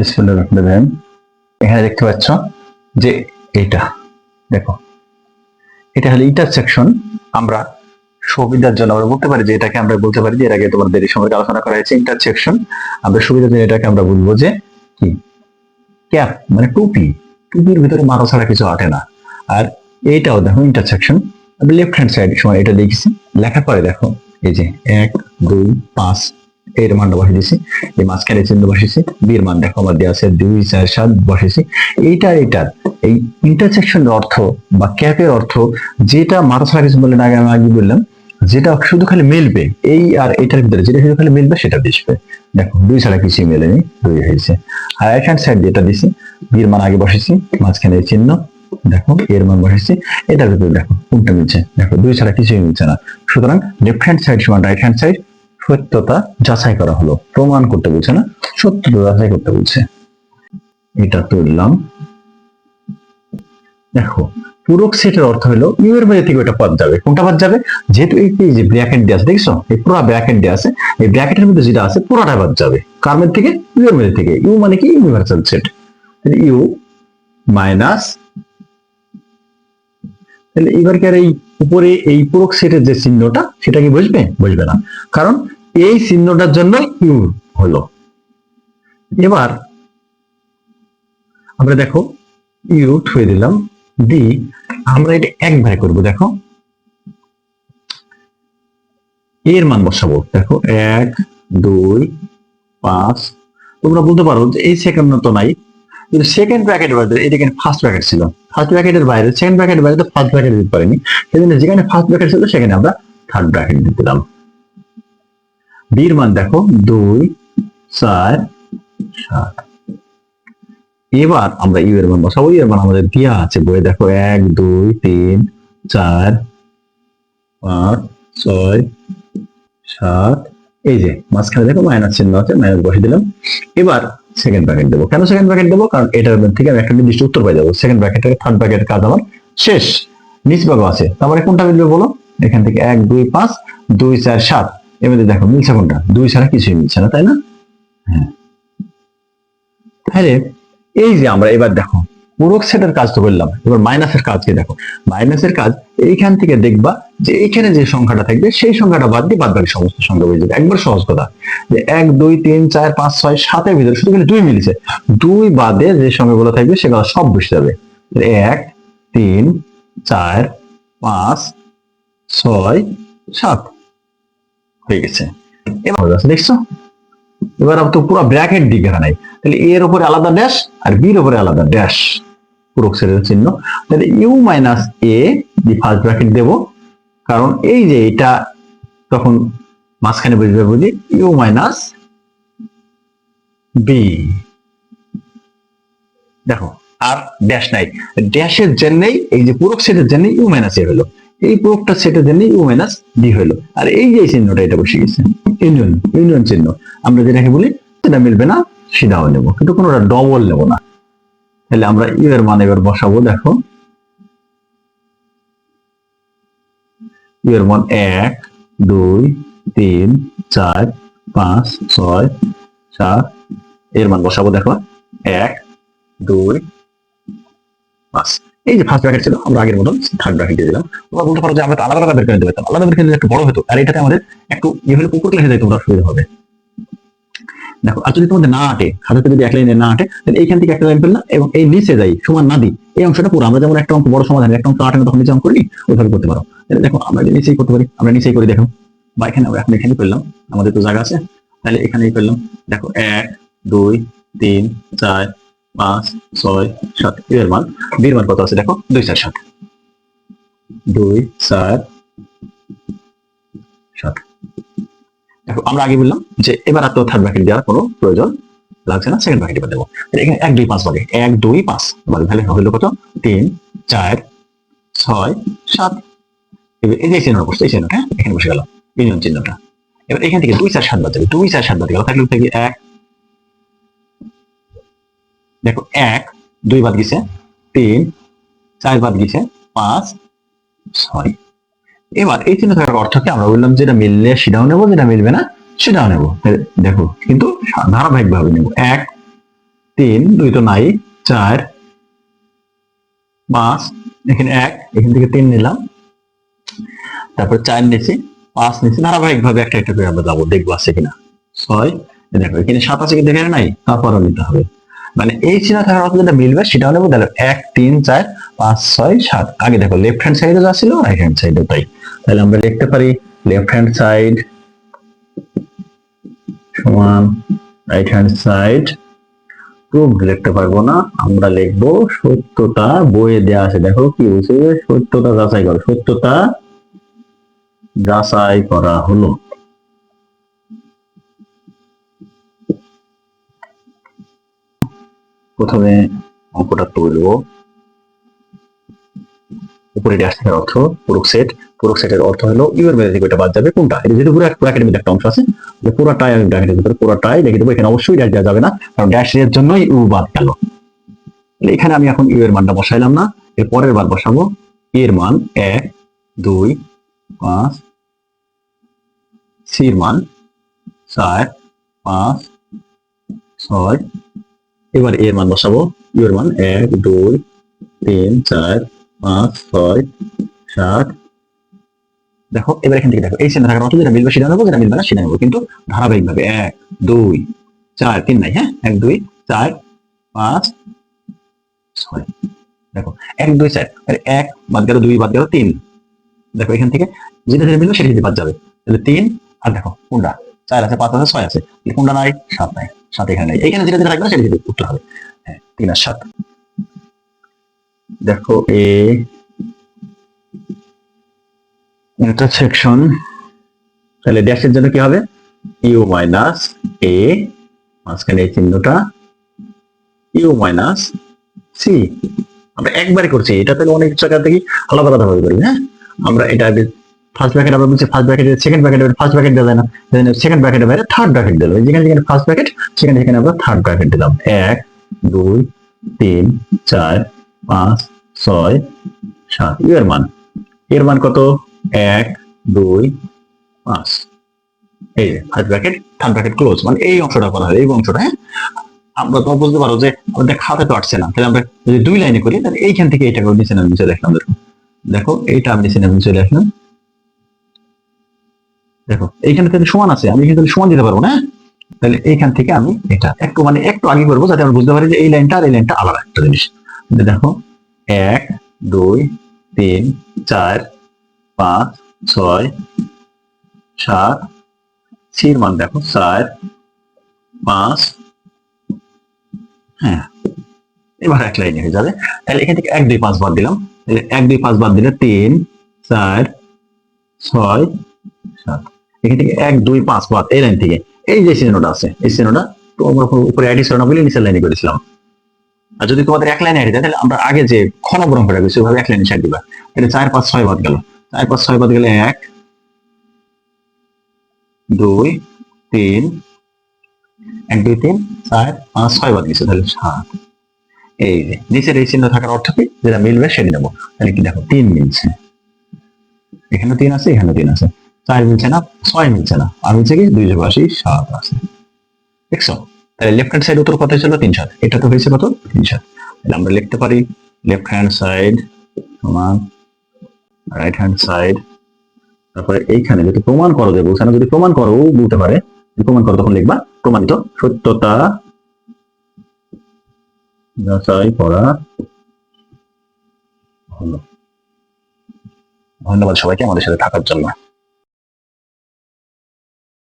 রহিম এখানে দেখতে পাচ্ছ যে এটা, দেখো। এটা হলো ইন্টারসেকশন আমরা সুবিধার জন্য, আমরা বলতে পারি যে এটাকে আমরা বলতে পারি যে এর আগে তোমার দেরি সম্পর্কে আলোচনা করা হয়েছে ইন্টারসেকশন আমরা সুবিধার জন্য এটাকে আমরা বলব যে কি? ক্যাপ মানে টুপি। টুপির ভিতরে মাথা ছাড়া কিছু আটে না। আর এইটাও দেখো ইন্টারসেকশন আমি লেফট হ্যান্ড সাইড সময় এটা লিখেছি লেখার দেখো, এই যে এক, দুই, পাঁচ এর মানটা বসে দিয়েছি, এই মাঝখানে চিহ্ন বসেছি বীর মান দেখো আমার দেওয়া আছে দুই, চার, সাত বসেছি। এইটা এইটার এই ইন্টারসেকশন অর্থ বা ক্যাপের অর্থ যেটা মাথা কিছু বললেন আগে আমি আগে বললাম, যেটা শুধু খালি মিলবে, এই আর এটার ভিতরে যেটা শুধু খালি মিলবে সেটা দিসবে। দেখো, দুই ছাড়া কিছুই মেলেনি, দুই হয়েছে। আর রাইট হ্যান্ড সাইড যেটা দিছি বীর মান আগে বসেছি, মাঝখানে চিহ্ন, দেখো, এর মান বসেছি, এটার ভিতরে দেখো কোনটা মিলছে দেখো, দুই ছাড়া কিছুই মিলছে না। সুতরাং লেফট হ্যান্ড সাইড সমান রাইট হ্যান্ড সাইড সত্যতা যাচাই করা হলো। প্রমাণ করতে বলছে না, সত্যতা যাচাই করতে বলছে। এটা তুললাম। দেখো, পূরক সেটের অর্থ হলো ইউ এর মধ্যে থেকে ওটা পদ যাবে। কোনটা পদ যাবে? যেহেতু এই যে ব্র্যাকেট দিয়ে আছে, দেখছ? এই পুরো ব্র্যাকেট দিয়ে আছে, এই ব্র্যাকেটের মধ্যে যেটা আছে, পুরোটা বাদ যাবে। কার থেকে? ইউ এর মধ্যে থেকে। ইউ মানে কি? ইউনিভার্সাল সেট ইউ মাইনাস তাহলে এবার কি আর এই উপরে এই পূরক সেটের যে চিহ্নটা সেটা কি বুঝবে বুঝবে না। কারণ এই চিহ্নটার জন্য ইউ হলো। এবার আমরা দেখো, ইউ থুয়ে দিলাম ডি আমরা এটা একবারে করব, দেখো। এর মান বসাবো, দেখো, এক, দুই, পাঁচ। তোমরা বলতে পারো যে এই সেকেন্ড তো নাই। কিন্তু সেকেন্ড প্যাকেট বাইরে, এদিকে ফার্স্ট প্যাকেট ছিল। ফার্স্ট ব্র্যাকেটের বাইরে সেকেন্ড ব্র্যাকেটের বাইরে তো ফার্স্ট ব্র্যাকেট দিতে পারিনি। সেজন্য যেখানে ফার্স্ট ব্র্যাকেট ছিল, সেখানে আমরা থার্ড ব্র্যাকেট দিয়ে দিলাম। বির মান দেখো, দুই, চার, সাত। এবার আমরা ইউ এর মান বসাবো। ইউ এর মান আমাদের দেওয়া আছে বইয়ে। দেখো, এক, দুই, তিন, চার, পাঁচ, ছয়, সাত। এই যে, মাঝখানে দেখো মাইনাস চিহ্ন আছে মাইনাস বসে দিলাম। এবার সেকেন্ড ব্র্যাকেট দেবো। কেন সেকেন্ড ব্র্যাকেট দেবো? কারণ এটার থেকে আমি একটা নির্দিষ্ট উত্তর পাই যাব। সেকেন্ড ব্র্যাকেটের থার্ড ব্র্যাকেটের কাজ আমার শেষ। নিচ ভাগও আছে তারপরে কোনটা মিলবে বলো? এখান থেকে এক, দুই, পাঁচ, দুই, চার, সাত। এবার দেখো, মিলছে কোনটা? দুই ছাড়া কিছুই মিলছে না, তাই না? হ্যাঁ। তাহলে এই যে আমরা এবার দেখো পূরক সেটের কাজ তো করলাম। এবার মাইনাসের কাজ কি দেখো। মাইনাসের কাজ, এইখান থেকে দেখবা যে এইখানে যে সংখ্যাটা থাকবে, সেই সংখ্যাটা বাদ দিয়ে বাদ বাকি সমস্ত সংখ্যা বুঝে যাবে। একবার সহজ কথা। যে এক, দুই, তিন, চার, পাঁচ, ছয়, সাতের ভিতরে শুধু খালি দুই মিলেছে। দুই বাদে যে সংখ্যাগুলো থাকবে, সেগুলো সব বসে যাবে। এক, তিন, চার, পাঁচ, ছয়, সাত হয়ে গেছে। এবার হয়ে দেখছ? এবার তো পুরো ব্র্যাকেট দিকে নাই। তাহলে এর উপরে আলাদা ড্যাশ আর বির উপরে আলাদা ড্যাশ পূরক চিহ্ন। তাহলে U minus A the first bracket দেব। কারণ এই যে এটা তখন মাঝখানে বুঝবে বুঝি ইউ মাইনাস বি দেখো, আর ড্যাশ নাই। ড্যাশের জন্যই, এই যে পূরক সেটের জন্য ইউ মাইনাস এ হলো। এই পূরকটা সেটের জন্য ইউ মাইনাস বি হলো। আর এই যে চিহ্নটা, এটা বসে গেছে। ইউনিয়ন ইউনিয়ন চিহ্ন। আমরা যেটাকে বলি, সেটা মিলবে না, সেটাও নেব। কিন্তু কোনোটা ডবল নেব না। তাহলে আমরা ইউ এর মান এবার বসাবো, দেখো। ইউ এর মান এক, দুই, তিন, চার, পাঁচ, ছয়, সাত, এর মান বসাবো, দেখো। এক, দুই, পাঁচ। এই যে ফার্স্ট ব্র্যাকেট ছিল, আমরা আগের মতন থার্ড ব্র্যাকেট দিয়ে দিলাম। তোমরা বলতে পারো যে আমরা আলাদা আলাদা বের করে দিতে আলাদা বের করে একটু বড় হতো, আর এটাতে আমাদের একটু ইয়ে হলে পুকুর যাই তোমরা সুবিধা হবে। দেখো, আর যদি তোমাদের না আটে খাতাতে যদি এক লাইনে না আটে, তাহলে এইখান থেকে একটা লাইন ফেললাম এবং এই নিচে যাই, সমান না দিই, এই অংশটা পুরো। আমরা যেমন একটা অঙ্ক বড় সমাধান একটা অঙ্ক আটে না তখন নিচে অঙ্ক করি, ওইভাবে করতে পারো। তাহলে দেখো, আমরা যে নিচেই করতে পারি, আমরা নিচেই করে, দেখো। বা এখানে আমরা এখন এখানেই করলাম আমাদের তো জায়গা আছে। তাহলে এখানেই করলাম দেখো, এক, দুই, তিন, চার, পাঁচ, ছয়, সাত, এর মান। বীর মান কত আছে, দেখো, দুই, চার, সাত। দুই, চার, সাত। দেখো, আমরা আগে বললাম যে এবার আর তো থার্ড ব্র্যাকেট দেওয়ার কোনো প্রয়োজন লাগছে না সেকেন্ড ব্র্যাকেট এবার দেবো। তাহলে এখানে এক, দুই, পাঁচ ভাগে এক, দুই, পাঁচ। এবার তাহলে হলো কত? তিন, চার, ছয়, সাত। এই যে চিহ্নটা বসছে, এই চিহ্নটা এখানে বসে গেল, ইউনিয়ন চিহ্নটা। এবার এখান থেকে দুই, চার, সাত বাদ যাবে দুই, চার, সাত বাদ গেল থাকলে থেকে এক। দেখো, এক, দুই বাদ গেছে, তিন, চার বাদ গেছে, পাঁচ, ছয়। এবার এই চিহ্ন থাকার অর্থ কি আমরা বললাম যেটা মিললে সেটাও নেব, যেটা মিলবে না সেটাও নেব। দেখো, কিন্তু ধারাবাহিক ভাবে নেব। এক, তিন, দুই তো নাই, চার, পাঁচ, এখানে এক, এখান থেকে তিন নিলাম। তারপর চার নিছি, পাঁচ নিছি। ধারাবাহিক ভাবে একটা একটা করে আমরা যাব, দেখব আছে কিনা। ছয় দেখো, এখানে সাত আছে কি এখানে নাই, তারপরও নিতে হবে। মানে এই চিহ্ন থাকার অর্থ যেটা মিলবে সেটাও নেব গেল এক, তিন, চার, পাঁচ, ছয়, সাত। আগে দেখো লেফট হ্যান্ড সাইডে যা ছিল রাইট হ্যান্ড সাইডে তাই। তাহলে আমরা লিখতে পারি লেফট হ্যান্ড সাইড সমান রাইট হ্যান্ড সাইড প্রুফ লিখতে পারব না, আমরা লিখব সত্যতা বইয়ে দেয়া আছে। দেখো কি বলছে, সত্যতা যাচাই করো, সত্যতা যাচাই করা হলো। প্রথমে অঙ্কটা তুলব। উপরে থাকার অর্থ পুরো সেট পুরো সেটের অর্থ হলো ইউ এর মেঝে থেকে ওটা বাদ যাবে। কোনটা? এটা যেহেতু পুরো ব্র্যাকেটের মধ্যে একটা অংশ আছে, যে পুরোটাই আমি ব্র্যাকেটের ভিতরে, পুরোটাই লিখে দেবো এখানে অবশ্যই ড্যাশ দেওয়া যাবে না, কারণ ড্যাশ এর জন্যই ইউ বাদ গেল। এখানে আমি এখন ইউ এর মানটা বসাইলাম না, এর পরের বার বসাবো। এর মান এক, দুই, পাঁচ, সি এর মান চার, পাঁচ, ছয়। এবার এর মান বসাবো। ইউ এর মান এক, দুই, তিন, চার, পাঁচ, ছয়, সাত দেখো, এবার এখান থেকে দেখো, এই চিহ্ন থাকার মতো যেটা মিলবে সেটা নেব, যেটা মিলবে না সেটা নেব। কিন্তু ধারাবাহিক ভাবে এক, দুই, চার, তিন নাই হ্যাঁ? এক, দুই, চার, পাঁচ, ছয়। দেখো, এক, দুই, চার এক বাদ গেল দুই, বাদ গেল তিন। দেখো, এখান থেকে যেটা যেটা মিলবে সেটা যদি বাদ যাবে। তাহলে তিন, আর দেখো, কোনটা? চার আছে, পাঁচ আছে, ছয় আছে। কোনটা নাই? সাত নাই। সাত এখানে নাই। এখানে যেটা যেটা থাকবে সেটা যদি উত্তর হবে। হ্যাঁ তিন আর সাত। দেখো, এ ইন্টারসেকশন তাহলে ড্যাশের জন্য কি হবে? ইউ মাইনাস এ মাঝখানে এই চিহ্নটা ইউ মাইনাস সি আমরা একবারে করছি, এটা তাহলে অনেক জায়গা থেকে আলাদা আলাদা ভাবে করি হ্যাঁ? আমরা এটা ফার্স্ট ব্র্যাকেট আমরা বলছি first bracket second bracket first bracket দেওয়া না সেকেন্ড ব্র্যাকেটের বাইরে থার্ড ব্র্যাকেট দিলাম যেখানে যেখানে ফার্স্ট ব্র্যাকেট সেখানে সেখানে আমরা থার্ড ব্র্যাকেট দিলাম। এক, দুই, তিন, চার, পাঁচ, ছয়, সাত, এর মান। এর মান কত? এক, দুই, পাঁচ। এই যে first bracket third bracket close মানে এই অংশটা করা হয়, এই অংশটা হ্যাঁ? আমরা তো বুঝতে পারো যে আমাদের খাতে তো আসছে না। তাহলে আমরা যদি দুই লাইনে করি, তাহলে এইখান থেকে এইটা নিচে নামিয়ে চলে আসলাম দেখো। দেখো, এইটা আমি নিচে নামিয়ে চলে আসলাম দেখো, এইখানে তাহলে সমান আছে, আমি কিন্তু সমান দিতে পারব না তাহলে এইখান থেকে আমি এটা একটু মানে একটু আগে করব, যাতে আমরা বুঝতে পারি যে এই লাইনটা আর এই লাইনটা আলাদা একটা জিনিস। দেখো, এক, দুই, তিন, চার পাঁচ, ছয়, সাত, সির মান দেখো, চার, পাঁচ হ্যাঁ এবার এক লাইনে হয়ে যাবে। তাহলে এখান থেকে এক, দুই, পাঁচ বাদ দিলাম। তাহলে এক, দুই, পাঁচ বাদ দিলে তিন, চার, ছয়, সাত। এখান থেকে এক, দুই, পাঁচ বাদ এই লাইন থেকে। এই যে চিহ্নটা আছে, এই চিহ্নটা তো আমরা উপরে অ্যাডি ছিল না বলে নিচের লাইনে করেছিলাম। আর যদি তোমাদের এক লাইনে দেয় তাহলে আমরা আগে যে ক্ষণবরম করে গেছি ওইভাবে এক লাইনে সাইড দিবা। তাহলে চার, পাঁচ, ছয় বাদ গেল। চার পাঁচ ছয় বাদ গেলে এক, দুই, তিন, এক, দুই, তিন, চার, পাঁচ, ছয় বাদ গেছে, তাহলে সাত। এই যে নিচের এই চিহ্ন থাকার অর্থ কি? যেটা মিলবে সেটা নেব। তাহলে কি দেখো, তিন মিলছে। এখানে তিন আছে, এখানে তিন আছে। চার মিলছে না, ছয় মিলছে না। আর মিলছে কি, দুই যোগ আশি, সাত আছে। দেখছ? তাহলে লেফট হ্যান্ড সাইড উত্তর কত ছিল তিন সাত। এটা তো হয়েছে কত? তিন সাত। তাহলে আমরা লিখতে পারি লেফট হ্যান্ড সাইড সমান রাইট হ্যান্ড সাইড তারপরে এইখানে যদি প্রমাণ করো যে বলছে যদি প্রমাণ করো বলতে পারে প্রমাণ করো, তখন লিখবা প্রমাণিত সত্যতা। যাচাই করা হলো ধন্যবাদ সবাইকে আমাদের সাথে থাকার জন্য।